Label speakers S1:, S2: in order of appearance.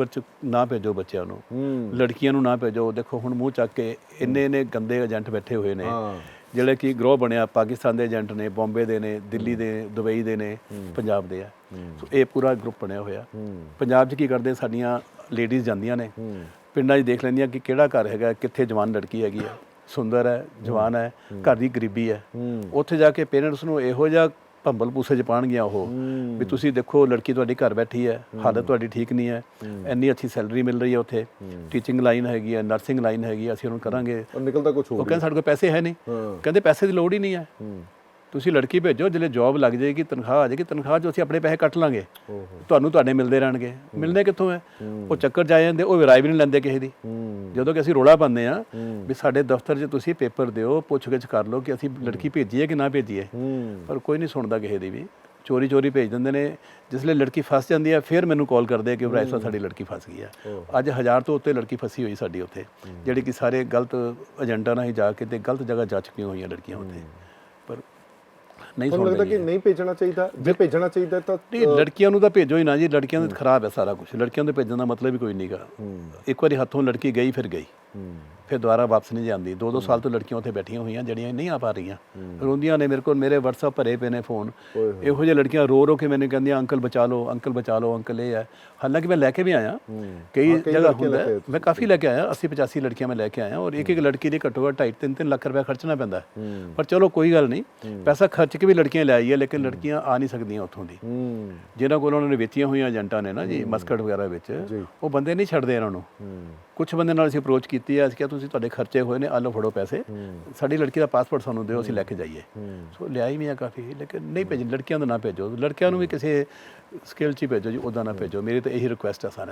S1: ਬੱਚ ਨਾ ਭੇਜੋ ਬੱਚਿਆਂ ਨੂੰ। ਲੜਕੀਆਂ ਨੂੰ ਨਾ ਭੇਜੋ। ਦੇਖੋ ਹੁਣ ਮੂੰਹ ਚੱਕ ਕੇ ਇੰਨੇ ਨੇ ਗੰਦੇ ਏਜੰਟ ਬੈਠੇ ਹੋਏ ਨੇ। ਜਿਹੜੇ ਕਿ ਗਰੋਹ ਬਣਿਆ ਪਾਕਿਸਤਾਨ ਦੇ ਏਜੰਟ ਨੇ ਬੰਬੇ ਦੇ ਨੇ ਦਿੱਲੀ ਦੇ ਦੁਬਈ ਦੇ ਨੇ ਪੰਜਾਬ ਦੇ ਆ। ਸੋ ਇਹ ਪੂਰਾ ਗਰੁੱਪ ਬਣਿਆ ਹੋਇਆ। ਪੰਜਾਬ 'ਚ ਕੀ ਕਰਦੇ ਸਾਡੀਆਂ ਲੇਡੀਜ਼ ਜਾਂਦੀਆਂ ਨੇ। ਪਿੰਡਾਂ 'ਚ ਦੇਖ ਲੈਂਦੀਆਂ ਕਿ ਕਿਹੜਾ ਘਰ ਹੈਗਾ ਕਿੱਥੇ ਜਵਾਨ ਲੜਕੀ ਹੈਗੀ ਆ। ਸੁੰਦਰ ਹੈ ਜਵਾਨ ਹੈ ਘਰ ਦੀ ਗਰੀਬੀ ਹੂੰ। ਉੱਥੇ ਜਾ ਕੇ ਪੇਰੈਂਟਸ ਨੂੰ ਇਹੋ ਜਿਹਾ ਭੰਬਲ ਪੂਸੇ ਚ ਪਾਣਗੀਆਂ ਉਹ। ਵੀ ਤੁਸੀਂ ਦੇਖੋ ਲੜਕੀ ਤੁਹਾਡੀ ਘਰ ਬੈਠੀ ਹੈ ਹਾਲਤ ਤੁਹਾਡੀ ਠੀਕ ਨਹੀਂ ਹੈ ਇੰਨੀ ਅੱਛੀ ਸੈਲਰੀ ਮਿਲ ਰਹੀ ਹੈ ਉੱਥੇ ਟੀਚਿੰਗ ਲਾਈਨ ਹੈਗੀ ਹੈ ਨਰਸਿੰਗ ਲਾਈਨ ਹੈਗੀ ਅਸੀਂ ਉਹਨੂੰ ਕਰਾਂਗੇ।
S2: ਔਰ ਨਿਕਲਦਾ ਕੁਝ
S1: ਉਹ
S2: ਹੋਰ
S1: ਕਹਿੰਦੇ ਸਾਡੇ ਕੋਲ ਪੈਸੇ ਹੈ ਨਹੀਂ ਕਹਿੰਦੇ ਪੈਸੇ ਦੀ ਲੋੜ ਹੀ ਨਹੀਂ ਹੂੰ। ਤੁਸੀਂ ਲੜਕੀ ਭੇਜੋ ਜਿਹੜੇ ਜੌਬ ਲੱਗ ਜਾਏਗੀ ਤਨਖਾਹ ਆ ਜਾਏਗੀ ਤਨਖਾਹ 'ਚ ਅਸੀਂ ਆਪਣੇ ਪੈਸੇ ਕੱਟ ਲਾਂਗੇ। ਤੁਹਾਨੂੰ ਤੁਹਾਡੇ ਮਿਲਦੇ ਰਹਿਣਗੇ। ਮਿਲਣੇ ਕਿੱਥੋਂ ਹੈ। ਉਹ ਚੱਕਰ ਜਾ ਜਾਂਦੇ ਉਹ ਵਿਰਾਈ ਵੀ ਨਹੀਂ ਲੈਂਦੇ ਕਿਸੇ ਦੀ। ਜਦੋਂ ਕਿ ਅਸੀਂ ਰੋਲਾ ਪਾਉਂਦੇ ਆ। ਵੀ ਸਾਡੇ ਦਫ਼ਤਰ 'ਚ ਤੁਸੀਂ ਪੇਪਰ ਦਿਓ ਪੁੱਛਗਿੱਛ ਕਰ ਲਓ ਕਿ ਅਸੀਂ ਲੜਕੀ ਭੇਜੀਏ ਕਿ ਨਾ ਭੇਜੀਏ। ਪਰ ਕੋਈ ਨਹੀਂ ਸੁਣਦਾ ਕਿਸੇ ਦੀ ਵੀ। ਚੋਰੀ ਚੋਰੀ ਭੇਜ ਦਿੰਦੇ ਨੇ। ਜਿਸ ਲਈ ਲੜਕੀ ਫਸ ਜਾਂਦੀ ਹੈ ਫਿਰ ਮੈਨੂੰ ਕਾਲ ਕਰਦੇ ਆ ਕਿ ਭਰਾ ਵਾਰ ਸਾਡੀ ਲੜਕੀ ਫਸ ਗਈ ਹੈ ਅੱਜ ਹਜ਼ਾਰ ਤੋਂ ਉੱਤੇ ਲੜਕੀ ਫਸੀ ਹੋਈ ਸਾਡੀ ਉੱਥੇ। ਜਿਹੜੀ ਕਿ ਸਾਰੇ ਗਲਤ ਏਜੰਟਾਂ ਨਾਲ ਹੀ ਜਾ ਕੇ ਤੇ ਗਲਤ ਜਗ੍ਹਾ ਜਾ ਚੁੱਕੀਆਂ ਹੋਈਆਂ ਲੜਕੀਆਂ ਉੱਥੇ। ਨਹੀਂ
S2: ਤੁਹਾਨੂੰ ਲੱਗਦਾ ਕਿ ਨਹੀਂ ਭੇਜਣਾ ਚਾਹੀਦਾ? ਜੇ ਭੇਜਣਾ ਚਾਹੀਦਾ ਤਾਂ
S1: ਨਹੀਂ ਲੜਕੀਆਂ ਨੂੰ ਤਾਂ ਭੇਜੋ ਹੀ ਨਾ ਜੀ ਲੜਕੀਆਂ ਦਾ ਖਰਾਬ ਹੈ ਸਾਰਾ ਕੁਝ ਲੜਕੀਆਂ ਨੂੰ ਭੇਜਣ ਦਾ ਮਤਲਬ ਹੀ ਕੋਈ ਨਹੀਂਗਾ ਇੱਕ ਵਾਰੀ ਹੱਥੋਂ ਲੜਕੀ ਗਈ ਫਿਰ ਗਈ। ਫਿਰ ਦੁਬਾਰਾ ਵਾਪਸ ਨਹੀਂ ਜਾਂਦੀ। ਦੋ ਦੋ ਸਾਲ ਤੋਂ ਲੜਕੀਆਂ ਉੱਥੇ ਬੈਠੀਆਂ ਹੋਈਆਂ ਜਿਹੜੀਆਂ ਨਹੀਂ ਆ ਪਾ ਰਹੀਆਂ। ਰੋਂਦੀਆਂ ਨੇ ਮੇਰੇ ਕੋਲ ਮੇਰੇ WhatsApp ਭਰੇ ਪਏ ਨੇ ਫੋਨ ਇਹੋ ਜਿਹੇ ਲੜਕੀਆਂ ਰੋ ਰੋ ਕੇ ਮੈਨੂੰ ਕਹਿੰਦੀਆਂ ਅੰਕਲ ਬਚਾ ਲਓ ਅੰਕਲ ਬਚਾ ਲਓ ਅੰਕਲ ਇਹ ਹੈ। ਹਾਲਾਂਕਿ ਮੈਂ ਲੈ ਕੇ ਵੀ ਆਇਆ। ਕਈ ਜਗ੍ਹਾ ਹੁੰਦਾ ਮੈਂ ਕਾਫੀ ਲੈ ਕੇ ਆਇਆ 80 85 ਲੜਕੀਆਂ ਮੈਂ ਲੈ ਕੇ ਆਇਆ ਔਰ ਇੱਕ ਇੱਕ ਲੜਕੀ ਦੇ ਘੱਟੋ ਘੱਟ 2.5 3 ਲੱਖ ਰੁਪਏ ਖਰਚਣਾ ਪੈਂਦਾ ਪਰ ਚਲੋ ਕੋਈ ਗੱਲ ਨਹੀਂ ਪੈਸਾ ਖਰਚ ਕੇ ਵੀ ਲੜਕੀਆਂ ਲੈ ਆਈਏ ਲੇਕਿਨ ਲੜਕੀਆਂ ਆ ਨਹੀਂ ਸਕਦੀਆਂ ਉੱਥੋਂ ਦੀ। ਜਿਨ੍ਹਾਂ ਕੋਲ ਉਹਨਾਂ ਨੇ ਵੇਚੀਆਂ ਹੋਈਆਂ ਏਜੰਟਾਂ ਨੇ ਨਾ ਜੀ ਮਸਕਟ ਵਗੈਰਾ ਵਿੱਚ। ਉਹ ਬੰਦੇ ਨਹੀਂ ਛੱਡਦੇ ਇਹਨਾਂ ਨੂੰ। ਕੁਝ ਬੰਦੇ ਨਾਲ ਅਸੀਂ ਅਪਰੋਚ ਕੀਤੀ ਹੈ ਅਸੀਂ ਕਿਹਾ ਤੁਸੀਂ ਤੁਹਾਡੇ ਖਰਚੇ ਹੋਏ ਨੇ ਆ ਲਓ ਫੜੋ ਪੈਸੇ। ਸਾਡੀ ਲੜਕੀ ਦਾ ਪਾਸਪੋਰਟ ਸਾਨੂੰ ਦਿਓ ਅਸੀਂ ਲੈ ਕੇ ਜਾਈਏ।
S2: ਹੂੰ।
S1: ਸੋ ਲਿਆਈ ਵੀ ਆ ਕਾਫੀ। ਲੇਕਿਨ ਨਹੀਂ ਭੇਜ ਲੜਕੀਆਂ ਦਾ ਨਾ ਭੇਜੋ। ਲੜਕਿਆਂ ਨੂੰ ਵੀ ਕਿਸੇ ਸਕਿੱਲ 'ਚ ਹੀ ਭੇਜੋ ਜੀ ਉਹਦਾ ਨਾ ਭੇਜੋ। ਮੇਰੀ ਤਾਂ ਇਹੀ ਰਿਕੁਐਸਟ ਹੈ ਸਾਰਿਆਂ